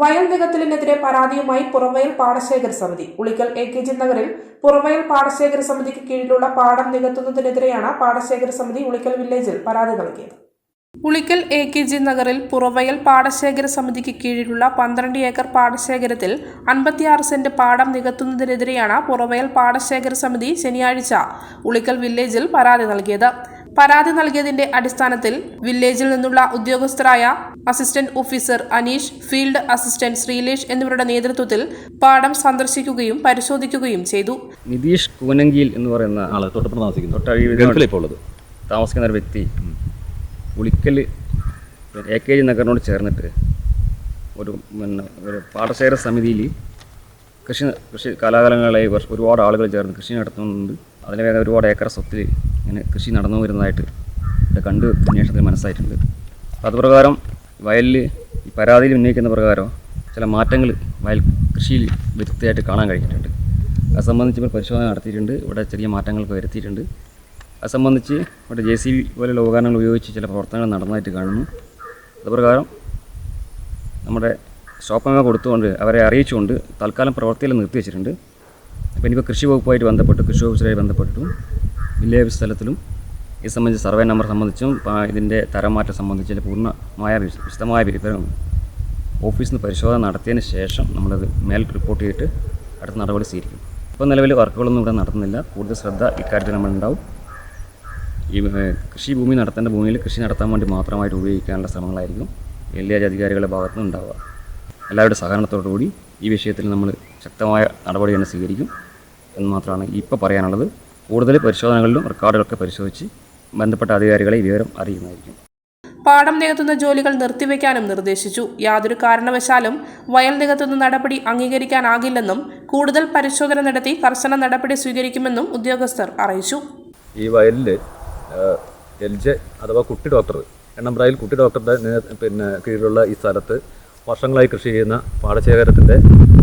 വയൽ നികത്തലിനെതിരെ പരാതിയുമായി പുറവയൽ പാടശേഖര സമിതി. ഉളിക്കൽ എ കെ ജി നഗറിൽ പുറവയൽ പാടശേഖര സമിതിക്ക് കീഴിലുള്ള പാടം നികത്തുന്നതിനെതിരെയാണ് പാടശേഖര സമിതി ഉളിക്കൽ വില്ലേജിൽ പരാതി നൽകിയത്. ഉളിക്കൽ എ കെ ജി നഗറിൽ പുറവയൽ പാടശേഖര സമിതിക്ക് കീഴിലുള്ള പന്ത്രണ്ട് ഏക്കർ പാടശേഖരത്തിൽ അൻപത്തിയാറ് സെന്റ് പാടം നികത്തുന്നതിനെതിരെയാണ് പുറവയൽ പാടശേഖര സമിതി ശനിയാഴ്ച ഉളിക്കൽ വില്ലേജിൽ പരാതി നൽകിയത്. പരാതി നൽകിയതിന്റെ അടിസ്ഥാനത്തിൽ വില്ലേജിൽ നിന്നുള്ള ഉദ്യോഗസ്ഥരായ assistant officer Aneesh field assistant Sreelesh എന്നിവരുടെ നേതൃത്വത്തിൽ പാടം സന്ദർശിക്കുകയും പരിശോധിക്കുകയും ചെയ്തു. നിതീഷ് കൂനങ്കിയിൽ എന്ന് പറയുന്ന ആൾ തൊട്ടപ്പുറം താമസിക്കുന്നു. തൊട്ടഴി ഗൾഫിൽ ഇപ്പോൾ ഉള്ളത് താമസിക്കുന്ന ഒരു വ്യക്തി ഉളിക്കൽ എ കെ ജി നഗറിനോട് ചേർന്നിട്ട് ഒരു പിന്നെ ഒരു പാടശേഖര സമിതിയിൽ കൃഷി കൃഷി കലാകാലങ്ങളെ ഒരുപാട് ആളുകൾ ചേർന്ന് കൃഷി നടത്തുന്നുണ്ട് അതിന് വേഗം ഒരുപാട് ഏക്കർ സ്വത്തിൽ ഇങ്ങനെ കൃഷി നടന്നു വരുന്നതായിട്ട് ഇവിടെ കണ്ട് അന്വേഷണത്തിൽ മനസ്സായിട്ടുണ്ട്. അപ്പോൾ അതുപ്രകാരം വയലിൽ ഈ പരാതിയിൽ ഉന്നയിക്കുന്ന പ്രകാരം ചില മാറ്റങ്ങൾ വയൽ കൃഷിയിൽ വ്യക്തമായിട്ട് കാണാൻ കഴിഞ്ഞിട്ടുണ്ട്. അത് സംബന്ധിച്ച് ഇപ്പോൾ പരിശോധന നടത്തിയിട്ടുണ്ട്. ഇവിടെ ചെറിയ മാറ്റങ്ങളൊക്കെ വരുത്തിയിട്ടുണ്ട്. അത് സംബന്ധിച്ച് ഇവിടെ ജെ സി ബി പോലെയുള്ള ഉപകരണങ്ങൾ ഉപയോഗിച്ച് ചില പ്രവർത്തനങ്ങൾ നടന്നതായിട്ട് കാണുന്നു. അതുപ്രകാരം നമ്മുടെ ഷോപ്പമ്മ കൊടുത്തുകൊണ്ട് അവരെ അറിയിച്ചുകൊണ്ട് തൽക്കാലം പ്രവർത്തിയിൽ നിർത്തി വെച്ചിട്ടുണ്ട് അപ്പോൾ ഇനിയിപ്പോൾ കൃഷി വകുപ്പുമായിട്ട് ബന്ധപ്പെട്ട് കൃഷി ഓഫീസറുമായി ബന്ധപ്പെട്ടും. വില്ലേജ് സ്ഥലത്തിലും ഇത് സംബന്ധിച്ച് സർവേ നമ്പർ സംബന്ധിച്ചും ഇതിന്റെ തരംമാറ്റം സംബന്ധിച്ച് പൂർണമായ വിശ- വിശദമായ വിവരം ഓഫീസിൽ നിന്ന് പരിശോധന നടത്തിയതിന് ശേഷം നമ്മളത് മേൽ റിപ്പോർട്ട് ചെയ്തിട്ട് അടുത്ത നടപടി സ്വീകരിക്കും. ഇപ്പോൾ നിലവിൽ വർക്കുകളൊന്നും ഇവിടെ നടത്തുന്നില്ല. കൂടുതൽ ശ്രദ്ധ ഇക്കാര്യത്തിൽ നമ്മളുണ്ടാവും. ഈ കൃഷി ഭൂമി നടത്തേണ്ട ഭൂമിയിൽ കൃഷി നടത്താൻ വേണ്ടി മാത്രമായിട്ട് ഉപയോഗിക്കാനുള്ള ശ്രമങ്ങളായിരിക്കും. വില്ലേജ് അധികാരികളുടെ ഭാഗത്തു നിന്ന് ഉണ്ടാവുക എല്ലാവരുടെ സഹകരണത്തോടുകൂടി ഈ വിഷയത്തിൽ നമ്മൾ ശക്തമായ നടപടി തന്നെ സ്വീകരിക്കും എന്ന് മാത്രമാണ് ഇപ്പോൾ പറയാനുള്ളത്. കൂടുതൽ പരിശോധനകളിലും റെക്കോർഡുകളൊക്കെ പരിശോധിച്ച് ബന്ധപ്പെട്ട അധികാരികളെ വിവരം അറിയുന്നതായിരിക്കും പാടം നികത്തുന്ന ജോലികൾ നിർത്തിവെക്കാനും നിർദ്ദേശിച്ചു. യാതൊരു കാരണവശാലും വയൽ നികത്തുന്ന നടപടി അംഗീകരിക്കാനാകില്ലെന്നും കൂടുതൽ പരിശോധന നടത്തി കർശന നടപടി സ്വീകരിക്കുമെന്നും ഉദ്യോഗസ്ഥർ അറിയിച്ചു. ഈ വയലിൽ എൽ ജെ അഥവാ കുട്ടി ഡോക്ടർ എണ്ണമ്പ്രായിൽ കുട്ടി ഡോക്ടറുടെ പിന്നെ കീഴിലുള്ള ഈ സ്ഥലത്ത് വർഷങ്ങളായി കൃഷി ചെയ്യുന്ന പാടശേഖരത്തിന്റെ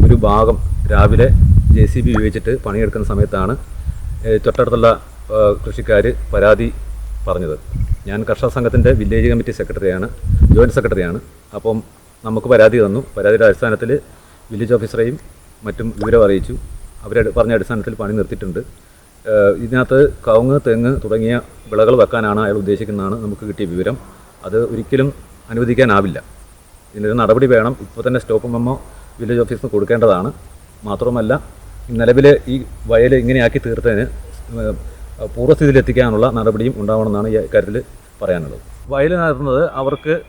ഒരു ഭാഗം രാവിലെ ജെ സി ബി ഉപയോഗിച്ചിട്ട് പണിയെടുക്കുന്ന സമയത്താണ് തൊട്ടടുത്തുള്ള കൃഷിക്കാർ പരാതി പറഞ്ഞത്. ഞാൻ കർഷക സംഘത്തിന്റെ വില്ലേജ് കമ്മിറ്റി സെക്രട്ടറിയാണ് ജോയിന്റ് സെക്രട്ടറിയാണ്. അപ്പം നമുക്ക് പരാതി തന്നു. പരാതിയുടെ അടിസ്ഥാനത്തിൽ വില്ലേജ് ഓഫീസറെയും മറ്റും വിവരം അറിയിച്ചു. അവർ പറഞ്ഞ അടിസ്ഥാനത്തിൽ പണി നിർത്തിയിട്ടുണ്ട്. ഇതിനകത്ത് കവുങ്ങ് തെങ്ങ് തുടങ്ങിയ വിളകൾ വെക്കാനാണ് അയാൾ ഉദ്ദേശിക്കുന്നതാണ് നമുക്ക് കിട്ടിയ വിവരം. അത് ഒരിക്കലും അനുവദിക്കാനാവില്ല. ഇതിനൊരു നടപടി വേണം. ഇപ്പോൾ തന്നെ സ്റ്റോപ്പ് മെമ്മോ വില്ലേജ് ഓഫീസിന് കൊടുക്കേണ്ടതാണ്. മാത്രമല്ല നിലവിൽ ഈ വയൽ ഇങ്ങനെയാക്കി തീർത്തതിന് പൂർവസ്ഥിതിയിലെത്തിക്കാനുള്ള നടപടിയും ഉണ്ടാവണമെന്നാണ് ഈ കാര്യത്തിൽ പറയാനുള്ളത്. വയൽ നടത്തുന്നത് അവർക്ക്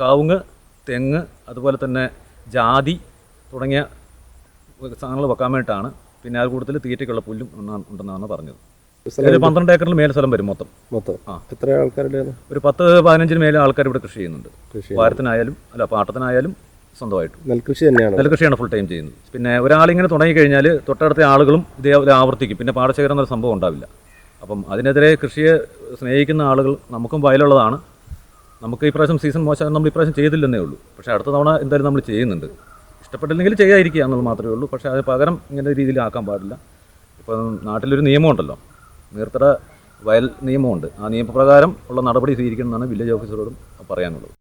കാവുങ്ങ് തെങ്ങ് അതുപോലെ തന്നെ ജാതി തുടങ്ങിയ സാധനങ്ങൾ വെക്കാൻ വേണ്ടിയിട്ടാണ്. പിന്നെ അത് കൂടുതൽ തീറ്റയ്ക്കുള്ള പുല്ലും ഉണ്ടെന്നാണ്- പറഞ്ഞത്. ഒരു പന്ത്രണ്ട് ഏക്കറിൽ മേലെ സ്ഥലം വരും മൊത്തം. മൊത്തം. ആ. എത്ര ആൾക്കാരുടെ ഒരു പത്ത് പതിനഞ്ചിന് മേലെ ആൾക്കാർ ഇവിടെ കൃഷി ചെയ്യുന്നുണ്ട്. വാരത്തിനായാലും അല്ല പാട്ടത്തിനായാലും സ്വന്തമായിട്ടും. നെൽകൃഷി തന്നെയാണ് നെൽകൃഷിയാണ് ഫുൾ ടൈം ചെയ്യുന്നത്. പിന്നെ ഒരാളിങ്ങനെ തുടങ്ങിക്കഴിഞ്ഞാൽ തൊട്ടടുത്ത ആളുകളും ഇതേപോലെ ആവർത്തിക്കും. പിന്നെ പാടശേഖരം എന്നൊരു സംഭവം ഉണ്ടാവില്ല. അപ്പം അതിനെതിരെ കൃഷിയെ സ്നേഹിക്കുന്ന ആളുകൾ നമുക്കും വയലുള്ളതാണ്. നമുക്ക് ഇപ്രാവശ്യം സീസൺ മോശം നമ്മൾ ഇപ്രാവശ്യം ചെയ്തില്ലെന്നേ ഉള്ളൂ. പക്ഷേ അടുത്ത തവണ എന്തായാലും നമ്മൾ ചെയ്യുന്നുണ്ട്. ഇഷ്ടപ്പെട്ടില്ലെങ്കിൽ ചെയ്യാതിരിക്കുക എന്നുള്ളത് മാത്രമേ ഉള്ളൂ. പക്ഷേ അത് പകരം ഇങ്ങനെ രീതിയിൽ ആക്കാൻ പാടില്ല. ഇപ്പം നാട്ടിലൊരു നിയമമുണ്ടല്ലോ നീർത്തട വയൽ നിയമമുണ്ട്. ആ നിയമപ്രകാരം ഉള്ള നടപടി സ്വീകരിക്കണമെന്നാണ് വില്ലേജ് ഓഫീസറോടും പറയാനുള്ളത്.